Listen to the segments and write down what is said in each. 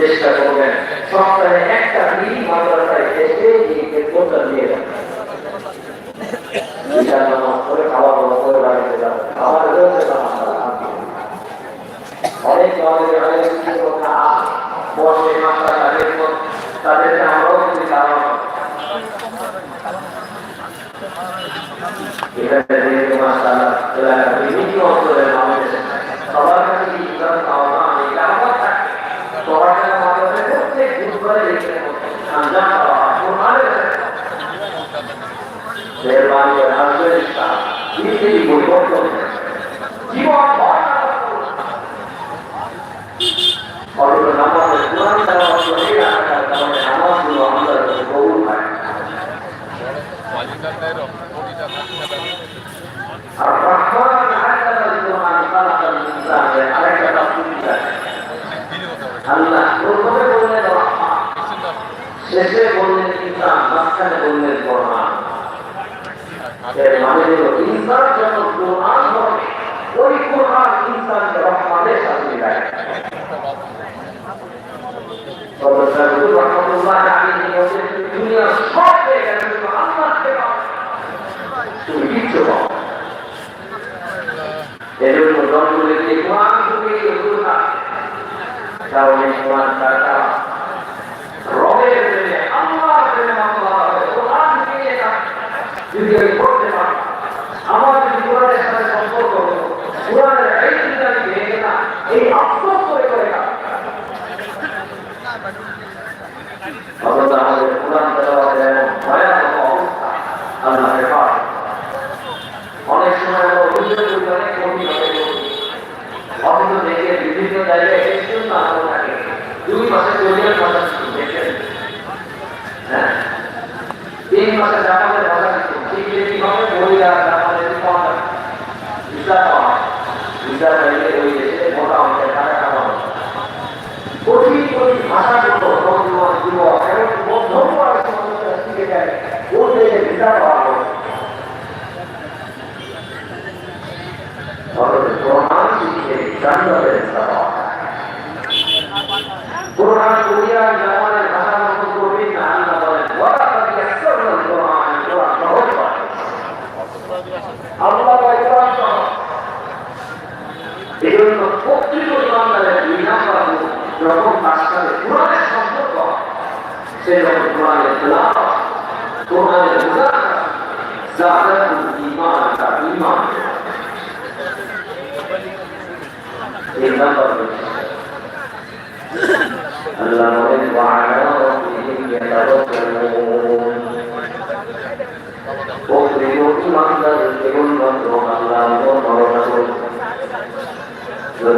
চেষ্টা করবেন। সপ্তাহে একটা দিন মাদ্রাসায় এসে এই বেতনটা দিয়ে দেন। ইনশাআল্লাহ করে খাওয়া দাওয়া করে বাড়িতে যাবেন আমার রয়েছে না অনেক তাদেরকে আমরাও যদি কারণ বিভিন্ন অঞ্চলের মানুষ সবার কাছে কি ইসলাম পাওয়া না এটা আমার থাকে সবার কাছে মাদ্রাসায় প্রত্যেক দিন করে লিখে আঞ্জাম পাওয়া হয় কোরআনের মেহরবানি করে, আলহামদুলিল্লাহ। পৃথিবী পরিবর্তন। জীবন অথচ নামাজের কোরআন তেলাওয়াত করে রাখার আর শেষে বললেন ইনসান মাঝখানে বললেন মানে হলো ইনসান যখন কোরআন হবে, ওই কোরআন ইনসানকে রহমানের সাথে মিলায়। দুনিয়ার সব জায়গায় শুধু আল্লাহ তুমি কিচ্ছু পাও এজন্য জনগুলিকে কোরআন তুমি এই কোরআন তারা রবের প্রেমে আল্লাহর প্রেমে মামলা হবে কোরআন নিয়ে আমার যদি অনেক সময় অভিযোগ দেখে বিভিন্ন জায়গায় থাকে। দুই মাসে চল্লিশ মাসে দেখেন। হ্যাঁ? তিন মাসে ঠিক কীভাবে মহিলা জামাতের পাওয়া যাবে ভিসা পাওয়া। ভিসা পাইলে ওই দেশে মোটা অঙ্কের টাকা কামানো পাওয়া কোরআন কোরিয়া জাপানের ভাষা মতো করবেন না আল্লাহ বলেন ওরা তাদের একশো কোরআন কোরআন সহজ করে আল্লাহ এই জন্য প্রকৃত ইমানদারের দুই নাম্বার যখন তার সাথে কোরআনের সম্পর্ক। সেই রকম কোরআনের খোলাফ কোরআনের বোঝা জাহাতুল ইমান তার ইমান এই নাম্বার আল্লাহ বলেন, ওয়া আলা রাব্বিহিম ইয়াতাওয়াক্কালুন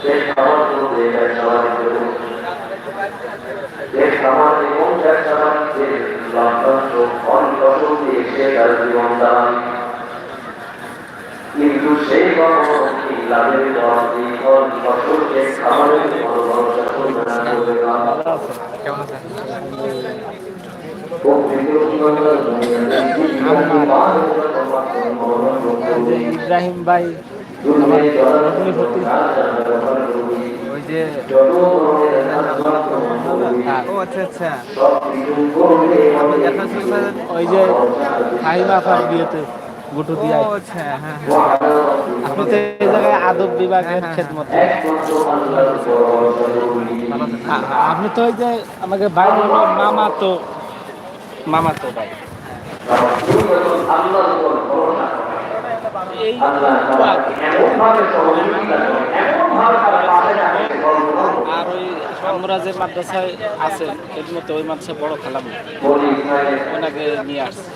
সে খাবার করবে ব্যবসা বাণিজ্য সে এবং ব্যবসা বাণিজ্যের লভ্যাংশ অন্তর দিয়ে সে তার জীবন দাঁড়ান কিন্তু সেই ইব্রাহিম ভাই ওই যে আচ্ছা ওই যে বিয়েতে আচ্ছা। হ্যাঁ আপনি তো এই জায়গায় আদব বিভাগের খেদমত আপনি তো ওই যে আমাকে ভাই মামা তো মামা তো ভাই আর ওই আমরা যে মাদ্রাসায় আছেন, এর মতো ওই মাদ্রাসা বড় খেলাম ওনাকে নিয়ে আসছে।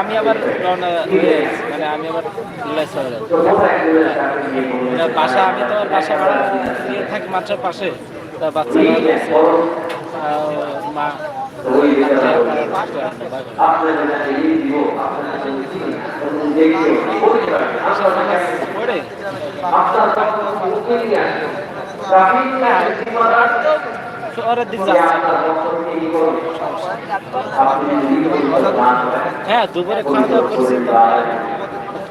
আমি আবার। মানে আমি আবার বাসা, আমি তো বাসা ভাড়া নিয়ে থাকি মাত্র পাশে। তা বাচ্চারা রয়েছে। মা হ্যাঁ দুপুরে খাওয়া দাওয়া করছি।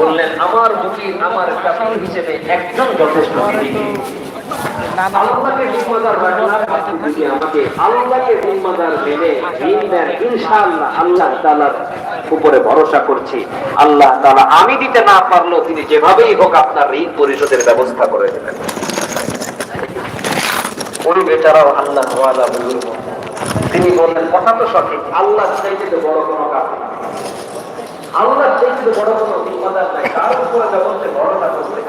বললেন আমার মুখির আমার কাফিল হিসেবে একজন যথেষ্ট তিনি কে? নানা আল্লাহকে জিম্মাদার রাখলাম আমাকে আল্লাহকে জিম্মাদার মেনে ঋণ দেন ইনশাআল্লাহ আল্লাহ তাআলার উপরে ভরসা করছি। আল্লাহ তাআলা আমি দিতে না পারলেও তিনি যেভাবেই হোক আপনার ঋণ পরিশোধের ব্যবস্থা করে দেবেন। ওই বেচারাও আল্লাহ তিনি বললেন কথা তো সঠিক। আল্লাহ চাইতে বড় কোনো কাজ নেই। আল্লাহ দেখতে বড় কোনো জিম্মাদার নাই কারণ উপরে যখন সে বড় করবে